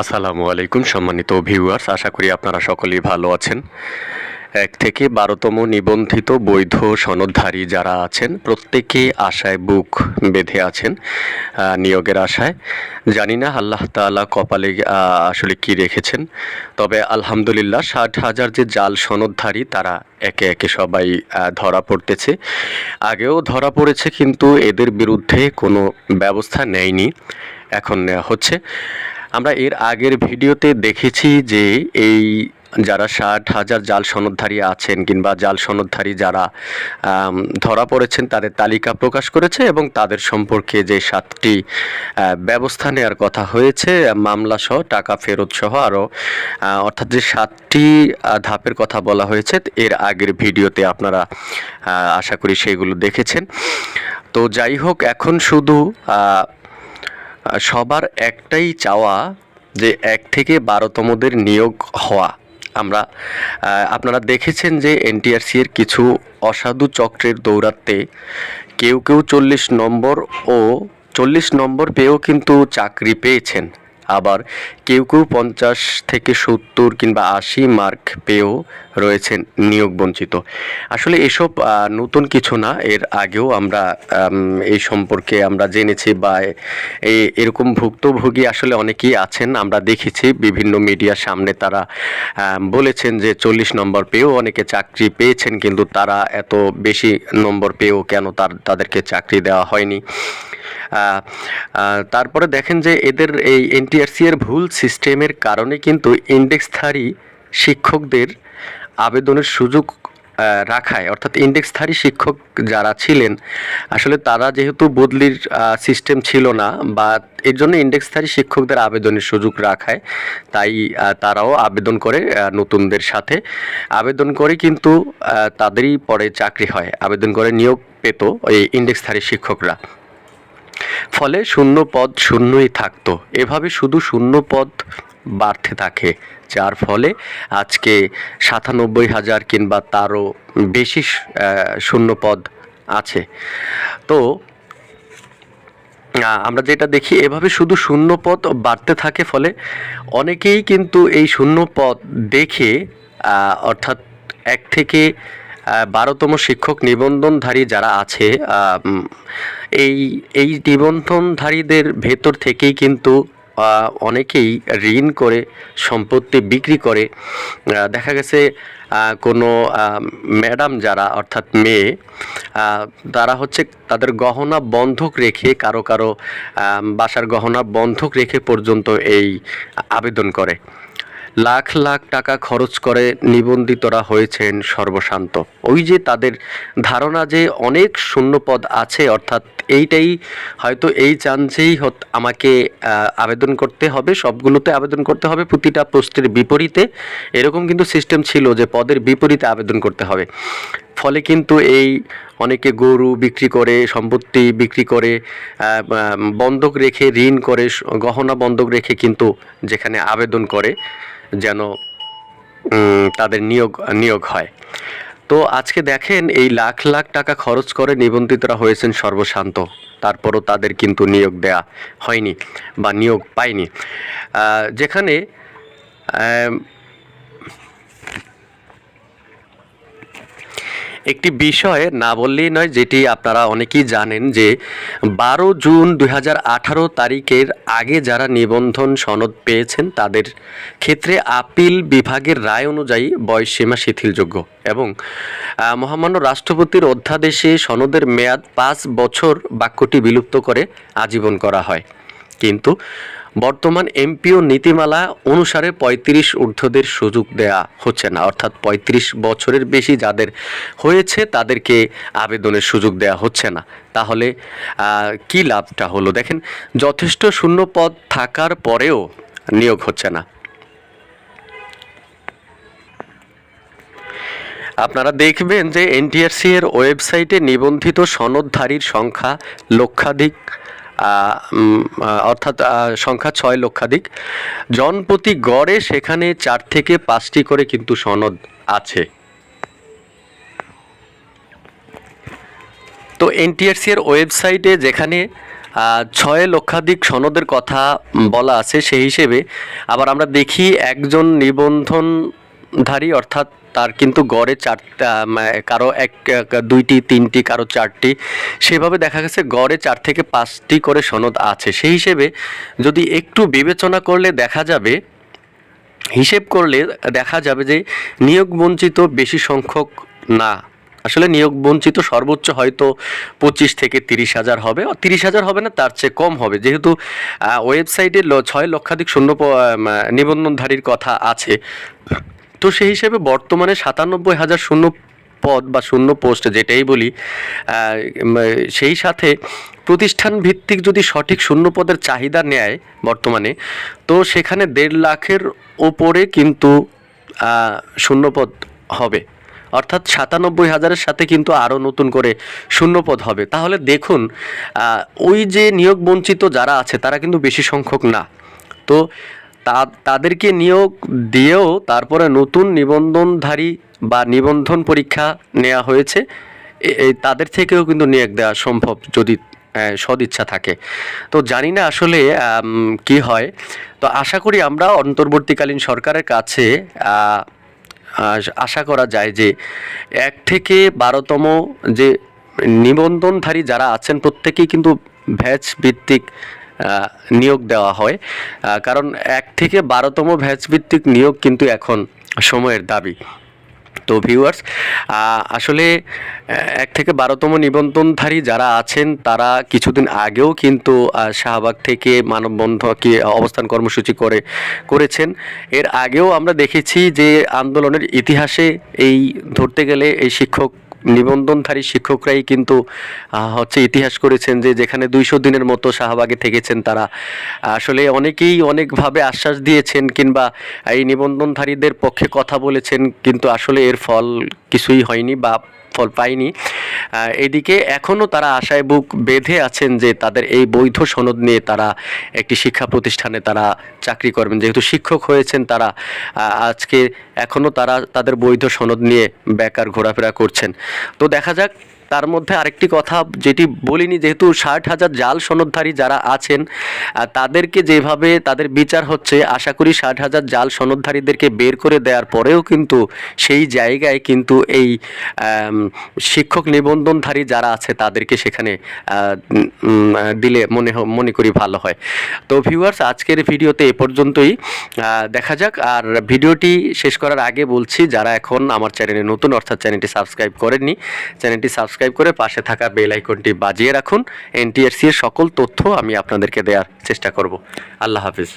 আসসালামু আলাইকুম, সম্মানিত ভিউয়ার্স আশা করি আপনারা সকলেই ভালো আছেন। এক থেকে বারোতম নিবন্ধিত বৈধ সনদধারী যারা আছেন, প্রত্যেকে আশায় বুক বেঁধে আছেন নিয়োগের আশায়। জানি না আল্লাহ তাআলা কপালে আসলে কি রেখেছেন, তবে আলহামদুলিল্লাহ ষাট হাজার যে জাল সনদধারী, তারা একে একে সবাই ধরা পড়তেছে। আগেও ধরা পড়েছে, কিন্তু এদের বিরুদ্ধে কোনো ব্যবস্থা নেয়নি। এখন নেওয়া হচ্ছে। আমরা এর আগের ভিডিওতে দেখেছি যে এই যারা ষাট হাজার জাল সনদধারী আছেন কিংবা জাল সনদধারী যারা ধরা পড়েছেন, তাদের তালিকা প্রকাশ করেছে এবং তাদের সম্পর্কে যে সাতটি ব্যবস্থা নেওয়ার কথা হয়েছে, মামলা সহ, টাকা ফেরত সহ আরও অর্থাৎ যে সাতটি ধাপের কথা বলা হয়েছে, এর আগের ভিডিওতে আপনারা আশা করি সেগুলো দেখেছেন। তো যাই হোক, এখন শুধু সবার একটাই চাওয়া যে এক থেকে বারোতমদের নিয়োগ হওয়া। আমরা আপনারা দেখেছেন যে এনটিআরসি এর কিছু অসাধু চক্রের দৌরাত্মে কেউ কেউ চল্লিশ নম্বর ও চল্লিশ নম্বর পেয়েও কিন্তু চাকরি পেয়েছেন। আবার কেউ কেউ পঞ্চাশ থেকে সত্তর কিংবা আশি মার্ক পেয়েও রয়েছেন নিয়োগ বঞ্চিত। আসলে এসব নতুন কিছু না, এর আগেও আমরা এই সম্পর্কে আমরা জেনেছি বা এরকম ভুক্তভোগী আসলে অনেকেই আছেন। আমরা দেখেছি বিভিন্ন মিডিয়ার সামনে তারা বলেছেন যে চল্লিশ নম্বর পেয়েও অনেকে চাকরি পেয়েছেন কিন্তু তারা এত বেশি নম্বর পেয়েও কেন তার, তাদেরকে চাকরি দেওয়া হয়নি। তারপরে দেখেন যে এদের এই এনটিআরসি এর ভুল সিস্টেমের কারণে কিন্তু ইন্ডেক্সধারী শিক্ষকদের আবেদনের সুযোগ রাখায়, অর্থাৎ ইন্ডেক্সধারী শিক্ষক যারা ছিলেন, আসলে তারা যেহেতু বদলির সিস্টেম ছিল না বা এর জন্য ইন্ডেক্সধারী শিক্ষকদের আবেদনের সুযোগ রাখায়, তাই তারাও আবেদন করে নতুনদের সাথে। আবেদন করে কিন্তু তাদেরই পরে চাকরি হয়। আবেদন করে নিয়োগ পেত এই ইন্ডেক্সধারী শিক্ষকরা। ফলে শূন্য পদ শূন্যই থাকতো। এভাবে শুধু শূন্য পদ বাড়তে থাকে যার ফলে আজকে সাতানব্বই হাজার কিংবা তারও বেশি আহ, শূন্য পদ আছে। তো আমরা যেটা দেখি এভাবে শুধু শূন্য পদ বাড়তে থাকে ফলে অনেকেই কিন্তু এই শূন্য পদ দেখে অর্থাৎ এক থেকে বারোতম শিক্ষক নিবন্ধনধারী যারা আছে এই এই নিবন্ধনধারীদের ভেতর থেকেই কিন্তু অনেকেই ঋণ করে, সম্পত্তি বিক্রি করে। দেখা গেছে কোনো ম্যাডাম যারা, অর্থাৎ মেয়ে তারা হচ্ছে তাদের গহনা বন্ধক রেখে, কারও কারও বাসার গহনা বন্ধক রেখে পর্যন্ত এই আবেদন করে। লাখ লাখ টাকা খরচ করে নিবন্ধিতরা হয়েছেন সর্বশান্ত। ওই যে তাদের ধারণা যে অনেক শূন্যপদ আছে, অর্থাৎ এইটাই হয়তো এই চান্সেই আমাকে আবেদন করতে হবে, সবগুলোতে আবেদন করতে হবে, প্রতিটা পোস্টের বিপরীতে। এরকম কিন্তু সিস্টেম ছিল যে পদের বিপরীতে আবেদন করতে হবে। ফলে কিন্তু এই অনেকে গরু বিক্রি করে, সম্পত্তি বিক্রি করে বন্ধক রেখে ঋণ করে গহনা বন্ধক রেখে কিন্তু যেখানে আবেদন করে যেন তাদের নিয়োগ নিয়োগ হয়। তো আজকে দেখেন এই লাখ লাখ টাকা খরচ করে নিবন্ধিতরা হয়েছেন সর্বশান্ত। তারপরও তাদের কিন্তু নিয়োগ দেয়া হয়নি বা নিয়োগ পায়নি। যেখানে একটি বিষয় না বললেই নয়, যেটি আপনারা অনেকেই জানেন যে বারো জুন দু হাজার আঠারো তারিখের আগে যারা নিবন্ধন সনদ পেয়েছেন, তাদের ক্ষেত্রে আপিল বিভাগের রায় অনুযায়ী বয়সসীমা শিথিলযোগ্য এবং মহামান্য রাষ্ট্রপতির অধ্যাদেশে সনদের মেয়াদ পাঁচ বছর বাক্যটি বিলুপ্ত করে আজীবন করা হয়। কিন্তু বর্তমান এমপিও নীতিমালা অনুসারে পঁয়ত্রিশ ঊর্ধ্বদের সুযোগ দেয়া হচ্ছে না। অর্থাৎ পঁয়ত্রিশ বছরের বেশি যাদের হয়েছে, তাদেরকে আবেদনের সুযোগ দেয়া হচ্ছে না। তাহলে কি লাভটা হলো? দেখেন, যথেষ্ট শূন্য পদ থাকার পরেও নিয়োগ হচ্ছে না। আপনারা দেখবেন যে এনটিআরসি এর ওয়েবসাইটে নিবন্ধিত সনদধারীর সংখ্যা লক্ষাধিক অর্থাৎ সংখ্যা ছয় লক্ষাধিক। জনপ্রতি গড়ে সেখানে চার থেকে পাঁচটি করে কিন্তু সনদ আছে। তো এনটিআরসি এর ওয়েবসাইটে যেখানে ছয় লক্ষাধিক সনদের কথা বলা আছে সেই হিসেবে আবার আমরা দেখি একজন নিবন্ধনধারী অর্থাৎ তার কিন্তু গড়ে চারটা কারও এক দুইটি, তিনটি, কারও চারটি। সেভাবে দেখা গেছে গড়ে চার থেকে পাঁচটি করে সনদ আছে। সেই হিসেবে যদি একটু বিবেচনা করলে দেখা যাবে, হিসেব করলে দেখা যাবে যে নিয়োগ বঞ্চিত বেশি সংখ্যক না। আসলে নিয়োগ বঞ্চিত সর্বোচ্চ হয়তো পঁচিশ থেকে তিরিশ হাজার হবে। তিরিশ হাজার হবে না, তার চেয়ে কম হবে। যেহেতু ওয়েবসাইটে ছয় লক্ষাধিক শূন্য নিবন্ধনধারীর কথা আছে। তো সেই হিসেবে বর্তমানে সাতানব্বই হাজার শূন্য পদ বা শূন্য পোস্ট যেটাই বলি সেই সাথে প্রতিষ্ঠান ভিত্তিক যদি সঠিক শূন্য পদের চাহিদা নেয় বর্তমানে, তো সেখানে দেড় লাখের ওপরে কিন্তু শূন্যপদ হবে। অর্থাৎ সাতানব্বই হাজারের সাথে কিন্তু আরও নতুন করে শূন্যপদ হবে। তাহলে দেখুন ওই যে নিয়োগ বঞ্চিত যারা আছে তারা কিন্তু বেশি সংখ্যক না। তা- তাদেরকে নিয়োগ দিয়েও তারপরে নতুন নিবন্ধনধারী বা নিবন্ধন পরীক্ষা নেওয়া হয়েছে। তাদের থেকেও কিন্তু নিয়োগ দেওয়া সম্ভব যদি সদিচ্ছা থাকে। তো জানি না আসলে কি হয়। তো আশা করি আমরা অন্তর্বর্তীকালীন সরকারের কাছে আশা করা যায় যে এক থেকে বারোতম যে নিবন্ধনধারী যারা আছেন, প্রত্যেকেই কিন্তু ভ্যাচ ভিত্তিক নিয়োগ দেওয়া হয়। কারণ এক থেকে বারোতম ভিত্তিক নিয়োগ কিন্তু এখন সময়ের দাবি। তো ভিউয়ার্স আসলে এক থেকে বারোতম নিবন্ধনধারী যারা আছেন, তারা কিছুদিন আগেও কিন্তু শাহবাগ থেকে মানববন্ধ কি অবস্থান কর্মসূচি করে, করেছেন। এর আগেও আমরা দেখেছি যে আন্দোলনের ইতিহাসে এই, ধরতে গেলে এই শিক্ষক নিবন্ধনধারী শিক্ষকরাই কিন্তু হচ্ছে ইতিহাস করেছেন যে যেখানে দুইশো দিনের মতো শাহবাগে থেকেছেন তারা। আসলে অনেকেই অনেকভাবে আশ্বাস দিয়েছেন কিংবা এই নিবন্ধনধারীদের পক্ষে কথা বলেছেন, কিন্তু আসলে এর ফল কিছুই হয়নি বা ফল পায়নি। এদিকে এখনও তারা আশায় বুক বেঁধে আছেন যে তাদের এই বৈধ সনদ নিয়ে তারা একটি শিক্ষা প্রতিষ্ঠানে তারা চাকরি করবেন। যেহেতু শিক্ষক হয়েছেন তারা আজকে এখনও তারা তাদের বৈধ সনদ নিয়ে বেকার ঘোরাফেরা করছেন। তো দেখা যাক তার মধ্যে আরেকটি কথা, যেটি বলিনি যেহেতু ষাট হাজার জাল সনদধারী যারা আছেন তাদেরকে যেভাবে তাদের বিচার হচ্ছে, আশা করি ষাট হাজার জাল সনদধারীদেরকে বের করে দেওয়ার পরেও কিন্তু সেই জায়গায় কিন্তু এই শিক্ষক নিবন্ধনধারী যারা আছে তাদেরকে সেখানে দিলে মনে মনে করি ভালো হয়। তো ভিউয়ার্স আজকের ভিডিওতে এ পর্যন্তই। দেখা যাক, আর ভিডিওটি শেষ করার আগে বলছি, যারা এখন আমার চ্যানেলে নতুন, অর্থাৎ চ্যানেলটি সাবস্ক্রাইব করেননি, চ্যানেলটি সাবস্ক্রাইব করে পাশে থাকা বেল আইকনটি বাজিয়ে রাখুন। এনটিআরসি এর সকল তথ্য আমি আপনাদেরকে দেওয়ার চেষ্টা করব। আল্লাহ হাফিজ।